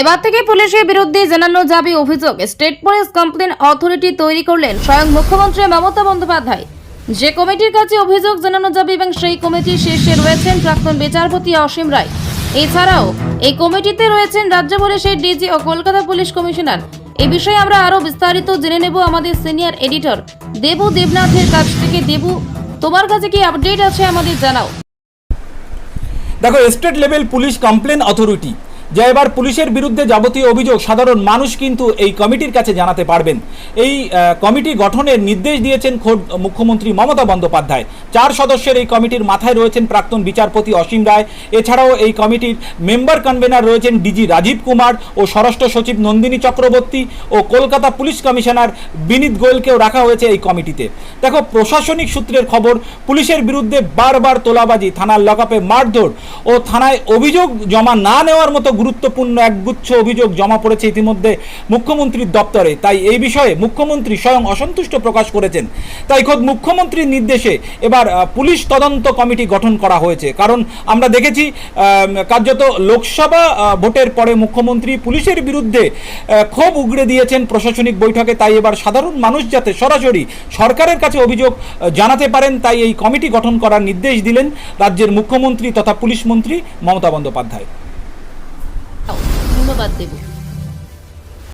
এবার থেকে পুলিশের বিরুদ্ধে জানানো যাবে অভিযোগ। স্টেট পুলিশ কমপ্লেন অথরিটি তৈরি করলেন স্বয়ং মুখ্যমন্ত্রী মমতা বন্দ্যোপাধ্যায়। যে কমিটির কাছে অভিযোগ জানানো যাবে এবং সেই কমিটির শীর্ষে রয়েছেন প্রাক্তন বিচারপতি অসীম রায়। এছাড়াও এই কমিটিতে রয়েছেন রাজ্য পুলিশের ডিজি ও কলকাতা পুলিশ কমিশনার। এ বিষয়ে আমরা আরও বিস্তারিত জেনে নেব আমাদের সিনিয়র এডিটর দেবু দেবনাথের কাছ থেকে। দেবু, তোমার কাছে কি আপডেট আছে আমাদের জানাও। দেখো, state level police complain authority. যা এবার পুলিশের বিরুদ্ধে যাবতীয় অভিযোগ সাধারণ মানুষ কিন্তু এই কমিটির কাছে জানাতে পারবেন। এই কমিটি গঠনের নির্দেশ দিয়েছেন খোদ মুখ্যমন্ত্রী মমতা বন্দ্যোপাধ্যায়। চার সদস্যের এই কমিটির মাথায় রয়েছেন প্রাক্তন বিচারপতি অসীম রায়। এছাড়াও এই কমিটির মেম্বার কনভেনার রয়েছেন ডিজি রাজীব কুমার ও স্বরাষ্ট্র সচিব নন্দিনী চক্রবর্তী ও কলকাতা পুলিশ কমিশনার বিনীত গোয়েলকেও রাখা হয়েছে এই কমিটিতে। দেখো, প্রশাসনিক সূত্রের খবর, পুলিশের বিরুদ্ধে বারবার তোলাবাজি, থানার লকআপে মারধর ও থানায় অভিযোগ জমা না নেওয়ার মতো গুরুত্বপূর্ণ একগুচ্ছ অভিযোগ জমা পড়েছে ইতিমধ্যে মুখ্যমন্ত্রীর দপ্তরে। তাই এই বিষয়ে মুখ্যমন্ত্রী স্বয়ং অসন্তুষ্ট প্রকাশ করেছেন। তাই খোদ মুখ্যমন্ত্রীর নির্দেশে এবার পুলিশ তদন্ত কমিটি গঠন করা হয়েছে। কারণ আমরা দেখেছি কার্যত লোকসভা ভোটের পরে মুখ্যমন্ত্রী পুলিশের বিরুদ্ধে ক্ষোভ উগড়ে দিয়েছেন প্রশাসনিক বৈঠকে। তাই এবার সাধারণ মানুষ যাতে সরাসরি সরকারের কাছে অভিযোগ জানাতে পারেন, তাই এই কমিটি গঠন করার নির্দেশ দিলেন রাজ্যের মুখ্যমন্ত্রী তথা পুলিশ মন্ত্রী মমতা বন্দ্যোপাধ্যায়। धन्यवाद देव